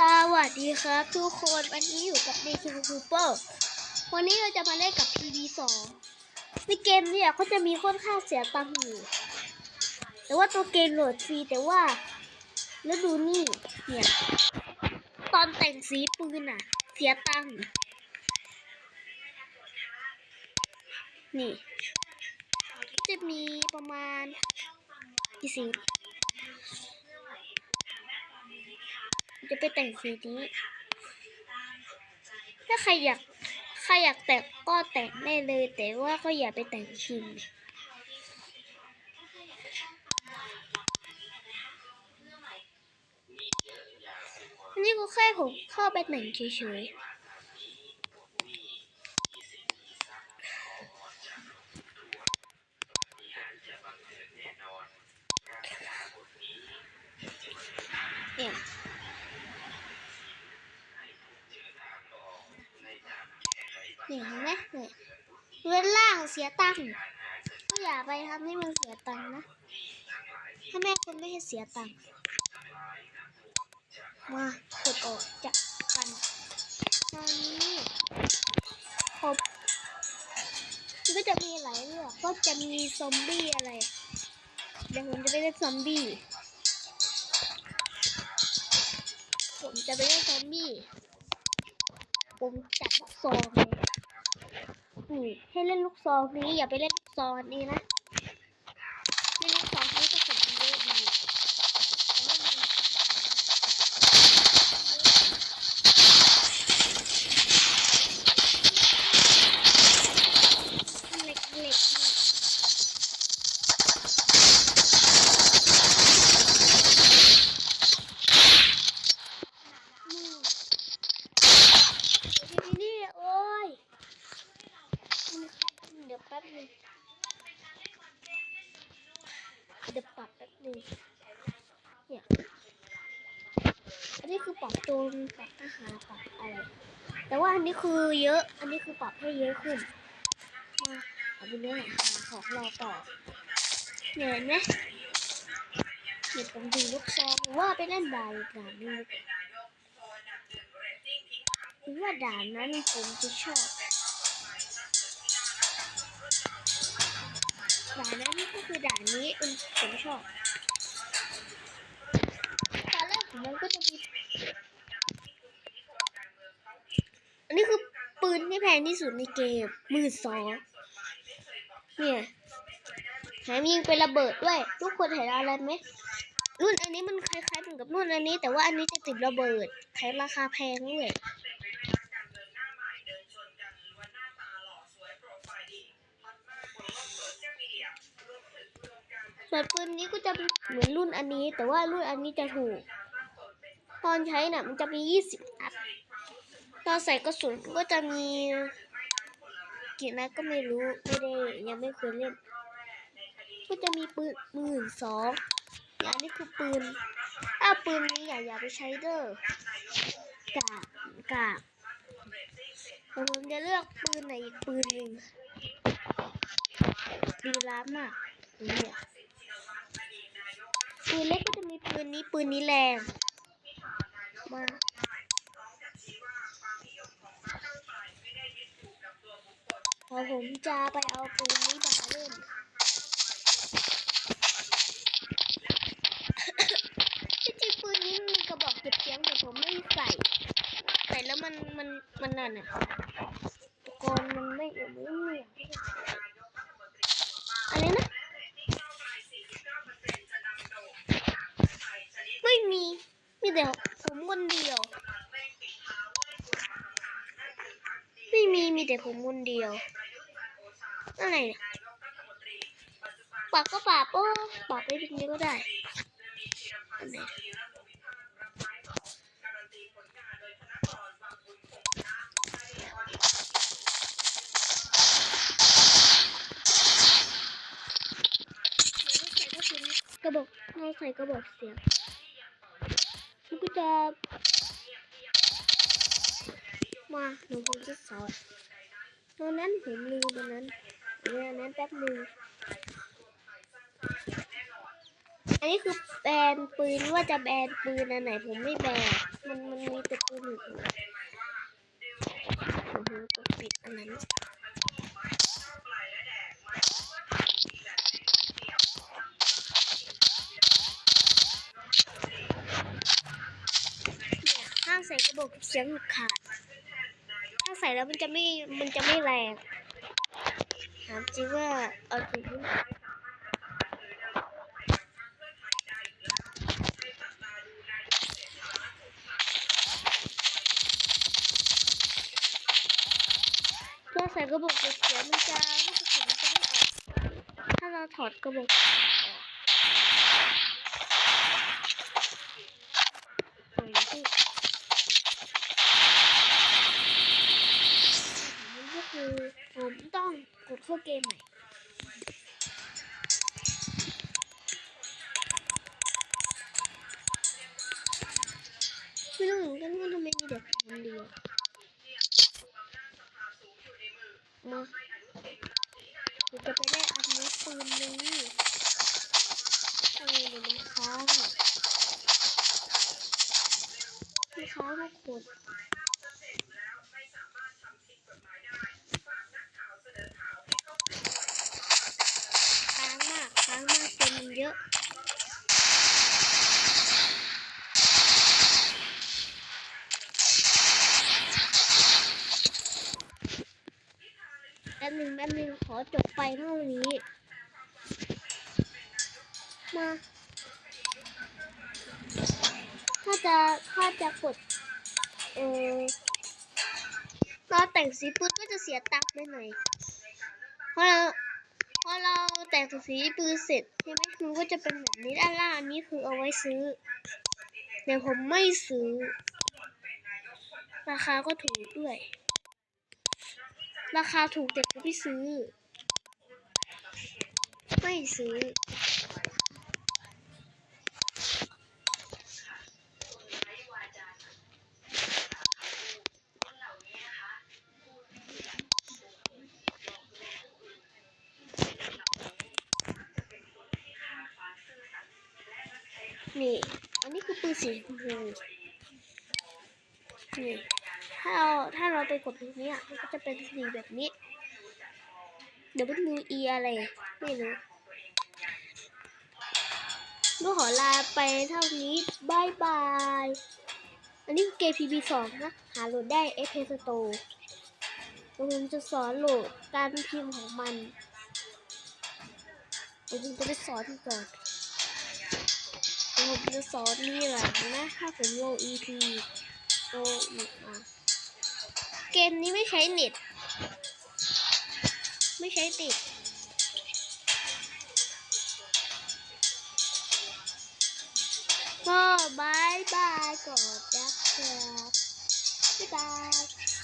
สวัสดีครับทุกคนวันนี้อยู่กับเดคิวคูเปอร์วันนี้เราจะมาเล่นกับ PB2 ในเกมเนี่ยเขาจะมีค่อนข้างเสียตังค์อยู่แต่ว่าตัวเกมโหลดฟรีแต่ว่าแล้วดูนี่เนี่ยตอนแต่งสีปืนอะเสียตังค์นี่ จะมีประมาณกี่สี จะไปแต่งสีนี้ ถ้าใครอยากใครอยากแต่งก็แต่งได้เลย แต่ว่าก็อย่าไปแต่งจริงนี่ก็แค่ผมเข้าไปแต่งเฉยๆ นี่ยเห็นไหมเนี่ยเว้นล่างเสียตังค์ก็อย่าไปทำให้มันเสียตังค์นะถ้าแม่คุณไม่ให้เสียตังค์มากดออกจากกันตอนนี้ผมมันก็จะมีหลายเรื่องก็จะมีซอมบี้อะไรเดี๋ยวผมจะไปเล่นซอมบี้ผมจะไปเล่นซอมบี้ผมจับลูกซองเลย ให้เล่นลูกซองนี้อย่าไปเล่นลูกซองนี้นะเล่นลูกซองนี้ก็สุดเยอะดีแต่ว่ามันเล็กๆนี่นี่ เดี๋ยวนี่โอ้ย เดี๋ยวป๊บนึงเดี๋ยวปรับแป๊บนึงเนี่ยอันนี้คือปรับโจรปรับทหารปรับอะไรแต่ว่าอันนี้คือเยอะ อันนี้คือปรับให้เยอะขึ้น มาเอาไปเนื้อหาของเราต่อเนี่ยเห็นไหมเดี๋ยวผมดูลูกซองว่าไปเล่นด่านอีกด่านนึงหรือว่าด่านนั้นผมจะชอบ ด่านนั้นก็คือด่านนี้เออผมชอบตอนแรกผมมันก็จะมีอันนี้คือปืนที่แพงที่สุดในเกมมื่นสองเนี่ยแถมยิงเป็นระเบิดด้วย ทุกคนเห็นอะไรไหมรุ่นอันนี้มันคล้ายๆเหมือนกับรุ่นอันนี้ แต่ว่าอันนี้จะติดระเบิดแถมราคาแพงด้วย ส่วนปืนนี้ก็จะเหมือนรุ่นอันนี้ แต่ว่ารุ่นอันนี้จะถูก ตอนใช้น่ะมันจะมี 20นัดตอนใส่กระสุนก็จะมีกี่นัดก็ไม่รู้ไม่ได้ยังไม่เคยเล่น ก็จะมีปืนหมื่นสองอย่างนี้คือปืนถ้าปืนนี้อย่าอย่าไปใช้เด้อกากกากผมจะเลือกปืนไหนอีกปืนหนึ่งดีร้านมากเนี่ย ปืนเล็กก็จะมีปืนนี้ปืนนี้แรงมาพอผมจะไปเอาปืนนี้มาเล่นที่จริงปืนนี้มันมีกระบอกเก็บเสียงแต่ผมไม่ใส่ ใส่แล้วมันมันมันนั่นอะอุปกรณ์มันไม่ไม่เหมือนอะไรนะ มีแต่ผมคนเดียว ไม่มีมีแต่ผมคนเดียวอะไรเนี่ยปากก็ปากโอ้ปากไปเป็นนี้ก็ได้อันไหนกระบอกเราใส่กระบอกเสียง มันก็จะมาหนูผมจะสอนตอนนั้นผมลืมตอนนั้นเดี๋ยวอันนั้นแป๊บนึงอันนี้คือแบนปืนว่าจะแบนปืนอันไหนผมไม่แบนมันมันมีแต่ปืนอยู่ผมต้องปิดอันนั้น ใส่กระบอกเสียงขาด ถ้าใส่แล้วมันจะไม่ มันจะไม่แรงถามจริงว่าเอาจริงถ้าใส่กระบอกเสียงมันจะลูกกระสุนมันจะไม่ออก ถ้าเราถอดกระบอกออกปล่อยที่มันก็คือผมต้องกด เข้าเกมใหม่ไม่รู้เหมือนกันว่าทำไมมีแต่คนเดียวมาเราจะไปได้อันนี้ปืนนี้ทำไมเดี๋ยวมันค้างอะมันค้างทุกคน มันเยอะแป๊บนึงแป๊บนึงขอจบไปเท่านี้ มา ถ้าจะถ้าจะกดเออเราแต่งสีปืนก็จะเสียตังค์ไปหน่อยเพราะเรา พอเราแต่งสีปืนเสร็จใช่ไหมมันก็จะเป็นแบบนี้ด้านล่างนนี้คือเอาไว้ซื้อ แต่ผมไม่ซื้อ ราคาก็ถูกด้วย ราคาถูกแต่ก็ไม่ซื้อ ไม่ซื้อ สีชมพูนี่ถ้าเราถ้าเราไปกดตรงนี้ยมันก็จะเป็นสีแบบนี้ W E อะไร ไม่รู้ก็ขอลาไปเท่านี้บายบาย อันนี้คือเกม PB 2นะ หาโหลดได้ f p Store ผมจะสอนโหลดการพิมพ์ของมันผมจะไปสอนก่อน ผมจะสอนนี่แหละนะถ้าผมลง EP โอ้อีกมาเกมนี้ไม่ใช้เน็ต ไม่ใช้ติดก็บายบายก่อนนะครับบ๊ายบาย